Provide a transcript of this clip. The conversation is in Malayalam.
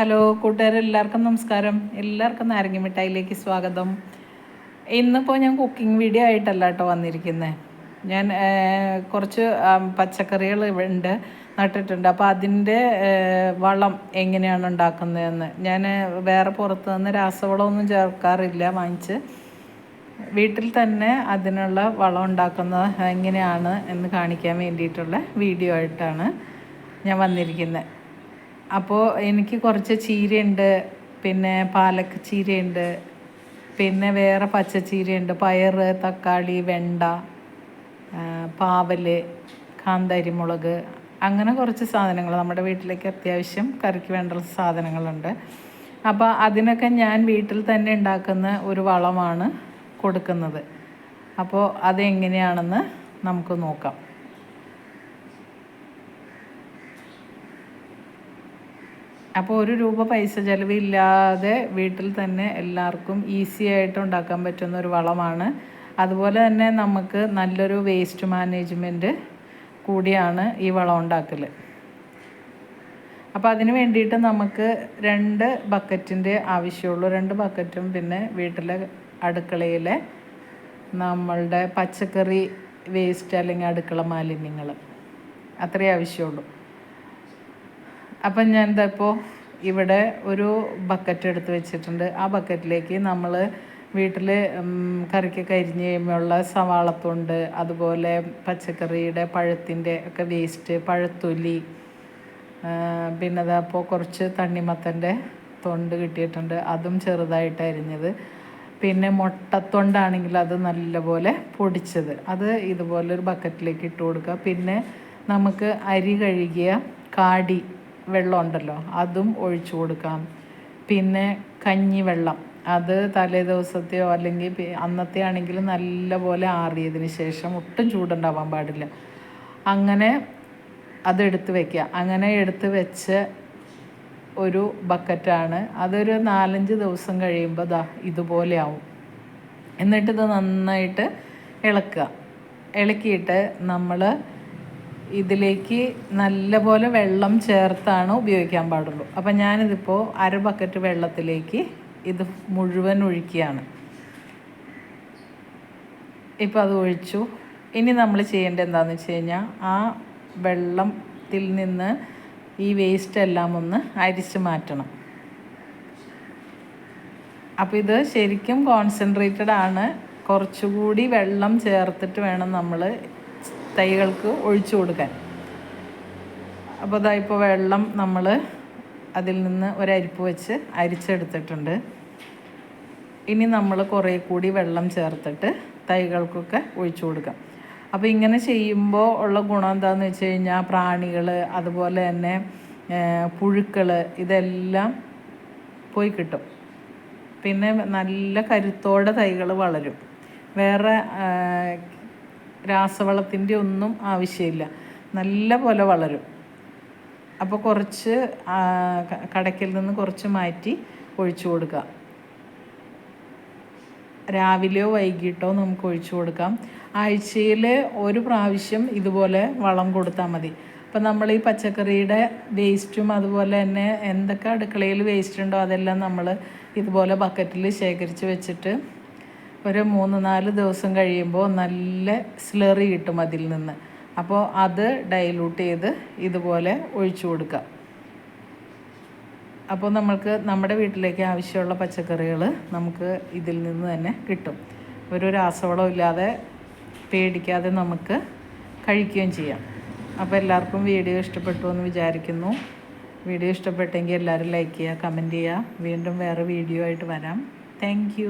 ഹലോ കൂട്ടുകാർ എല്ലാവർക്കും നമസ്കാരം. എല്ലാവർക്കും നാരങ്ങ മിഠായിലേക്ക് സ്വാഗതം. ഇന്നിപ്പോൾ ഞാൻ കുക്കിംഗ് വീഡിയോ ആയിട്ടല്ല കേട്ടോ വന്നിരിക്കുന്നത് ഞാൻ കുറച്ച് പച്ചക്കറികൾ ഉണ്ട് നട്ടിട്ടുണ്ട്. അപ്പോൾ അതിന്റെ വളം എങ്ങനെയാണ് ഉണ്ടാക്കുന്നതെന്ന്. ഞാൻ വേറെ പുറത്ത് നിന്ന് രാസവളമൊന്നും ചേർക്കാറില്ല വാങ്ങിച്ച്. വീട്ടിൽ തന്നെ അതിനുള്ള വളം ഉണ്ടാക്കുന്നത് എങ്ങനെയാണ് എന്ന് കാണിക്കാൻ വേണ്ടിയിട്ടുള്ള വീഡിയോ ആയിട്ടാണ് ഞാൻ വന്നിരിക്കുന്നത് അപ്പോൾ എനിക്ക് കുറച്ച് ചീരയുണ്ട് പിന്നെ പാലക്ക് ചീരയുണ്ട് പിന്നെ വേറെ പച്ചച്ചീരയുണ്ട് പയർ തക്കാളി വെണ്ട പാവൽ കാന്താരിമുളക് അങ്ങനെ കുറച്ച് സാധനങ്ങൾ നമ്മുടെ വീട്ടിലേക്ക് അത്യാവശ്യം കറിക്ക് വേണ്ട സാധനങ്ങളുണ്ട്. അപ്പോൾ അതിനൊക്കെ ഞാൻ വീട്ടിൽ തന്നെ ഉണ്ടാക്കുന്ന ഒരു വളമാണ് കൊടുക്കുന്നത്. അപ്പോൾ അതെങ്ങനെയാണെന്ന് നമുക്ക് നോക്കാം. അപ്പോൾ ഒരു രൂപ പൈസ ചിലവില്ലാതെ വീട്ടിൽ തന്നെ എല്ലാവർക്കും ഈസി ആയിട്ട് ഉണ്ടാക്കാൻ പറ്റുന്ന ഒരു വളമാണ്. അതുപോലെ തന്നെ നമുക്ക് നല്ലൊരു വേസ്റ്റ് മാനേജ്മെന്റ് കൂടിയാണ് ഈ വളം ഉണ്ടാക്കൽ അപ്പോൾ അതിന് വേണ്ടിയിട്ട് നമുക്ക് രണ്ട് ബക്കറ്റിന്റെ ആവശ്യമുള്ളൂ. രണ്ട് ബക്കറ്റും പിന്നെ വീട്ടിലെ അടുക്കളയിലെ നമ്മളുടെ പച്ചക്കറി വേസ്റ്റ് അല്ലെങ്കിൽ അടുക്കള മാലിന്യങ്ങൾ അത്രയേ ആവശ്യമുള്ളൂ. അപ്പം ഞാൻ എന്താ ഇപ്പോൾ ഇവിടെ ഒരു ബക്കറ്റ് എടുത്ത് വെച്ചിട്ടുണ്ട്. ആ ബക്കറ്റിലേക്ക് നമ്മൾ വീട്ടിൽ കറിക്കൊക്കെ അരിഞ്ഞ് കഴിയുമ്പോഴുള്ള സവാളത്തുണ്ട് അതുപോലെ പച്ചക്കറിയുടെ പഴത്തിന്റെ ഒക്കെ വേസ്റ്റ് പഴത്തൊലി പിന്നെ അതപ്പോൾ കുറച്ച് തണ്ണിമത്തന്റെ തൊണ്ട് കിട്ടിയിട്ടുണ്ട്. അതും ചെറുതായിട്ട് അരിഞ്ഞത്. പിന്നെ മുട്ടത്തൊണ്ടാണെങ്കിൽ അത് നല്ലപോലെ പൊടിച്ചത്. അത് ഇതുപോലെ ഒരു ബക്കറ്റിലേക്ക് ഇട്ട് കൊടുക്കുക പിന്നെ നമുക്ക് അരി കഴുകിയ കാടി വെള്ളം ഉണ്ടല്ലോ അതും ഒഴിച്ചു കൊടുക്കാം. പിന്നെ കഞ്ഞിവെള്ളം. അത് തലേ ദിവസത്തെയോ അല്ലെങ്കിൽ അന്നത്തെ ആണെങ്കിൽ നല്ലപോലെ ആറിയതിന് ശേഷം ഒട്ടും ചൂടുണ്ടാവാൻ പാടില്ല. അങ്ങനെ അതെടുത്ത് വെക്കുക. അങ്ങനെ എടുത്ത് വെച്ച് ഒരു ബക്കറ്റാണ്. അതൊരു നാലഞ്ച് ദിവസം കഴിയുമ്പോൾ ദാ ഇതുപോലെ ആവും. എന്നിട്ടിത് നന്നായിട്ട് ഇളക്കുക. ഇളക്കിയിട്ട് നമ്മൾ ഇതിലേക്ക് നല്ലപോലെ വെള്ളം ചേർത്താണ് ഉപയോഗിക്കാൻ പാടുള്ളൂ. അപ്പം ഞാനിതിപ്പോൾ അര ബക്കറ്റ് വെള്ളത്തിലേക്ക് ഇത് മുഴുവൻ ഒഴിക്കുകയാണ്. ഇപ്പോൾ അത് ഒഴിച്ചു. ഇനി നമ്മൾ ചെയ്യേണ്ടത് എന്താണെന്ന് വെച്ച് കഴിഞ്ഞാൽ ആ വെള്ളത്തിൽ നിന്ന് ഈ വേസ്റ്റ് എല്ലാം ഒന്ന് അരിച്ച് മാറ്റണം. അപ്പോൾ ഇത് ശരിക്കും കോൺസെൻട്രേറ്റഡ് ആണ്. കുറച്ചുകൂടി വെള്ളം ചേർത്തിട്ട് വേണം നമ്മൾ തൈകൾക്ക് ഒഴിച്ചു കൊടുക്കാൻ. അപ്പോൾ ഇതാ ഇപ്പോൾ വെള്ളം നമ്മൾ അതിൽ നിന്ന് ഒരരിപ്പ് വെച്ച് അരിച്ചെടുത്തിട്ടുണ്ട്. ഇനി നമ്മൾ കുറേ കൂടി വെള്ളം ചേർത്തിട്ട് തൈകൾക്കൊക്കെ ഒഴിച്ചു കൊടുക്കാം. അപ്പോൾ ഇങ്ങനെ ചെയ്യുമ്പോൾ ഉള്ള ഗുണം എന്താണെന്ന് വെച്ച് കഴിഞ്ഞാൽ പ്രാണികൾ അതുപോലെ തന്നെ പുഴുക്കൾ ഇതെല്ലാം പോയി കിട്ടും. പിന്നെ നല്ല കരുത്തോടെ തൈകൾ വളരും. വേറെ രാസവളത്തിന്റെ ഒന്നും ആവശ്യമില്ല. നല്ല പോലെ വളരും. അപ്പോൾ കുറച്ച് കടക്കിൽ നിന്ന് കുറച്ച് മാറ്റി ഒഴിച്ചു കൊടുക്കുക രാവിലെയോ വൈകിട്ടോ നമുക്ക് ഒഴിച്ചു കൊടുക്കാം. ആഴ്ചയിൽ ഒരു പ്രാവശ്യം ഇതുപോലെ വളം കൊടുത്താൽ മതി. അപ്പം നമ്മൾ ഈ പച്ചക്കറിയുടെ വേസ്റ്റും അതുപോലെ തന്നെ എന്തൊക്കെ അടുക്കളയിൽ വേസ്റ്റ് ഉണ്ടോ അതെല്ലാം നമ്മൾ ഇതുപോലെ ബക്കറ്റിൽ ശേഖരിച്ച് വെച്ചിട്ട് ഒരു മൂന്ന് നാല് ദിവസം കഴിയുമ്പോൾ നല്ല സ്ലറി കിട്ടും അതിൽ നിന്ന്. അപ്പോൾ അത് ഡൈലൂട്ട് ചെയ്ത് ഇതുപോലെ ഒഴിച്ചു കൊടുക്കുക. അപ്പോൾ നമ്മൾക്ക് നമ്മുടെ വീട്ടിലേക്ക് ആവശ്യമുള്ള പച്ചക്കറികൾ നമുക്ക് ഇതിൽ നിന്ന് തന്നെ കിട്ടും. ഒരു രാസവളം ഇല്ലാതെ പേടിക്കാതെ നമുക്ക് കഴിക്കുകയും ചെയ്യാം. അപ്പോൾ എല്ലാവർക്കും വീഡിയോ ഇഷ്ടപ്പെട്ടു എന്ന് വിചാരിക്കുന്നു. വീഡിയോ ഇഷ്ടപ്പെട്ടെങ്കിൽ എല്ലാവരും ലൈക്ക് ചെയ്യുക കമന്റ് ചെയ്യുക. വീണ്ടും വേറെ വീഡിയോ ആയിട്ട് വരാം. താങ്ക്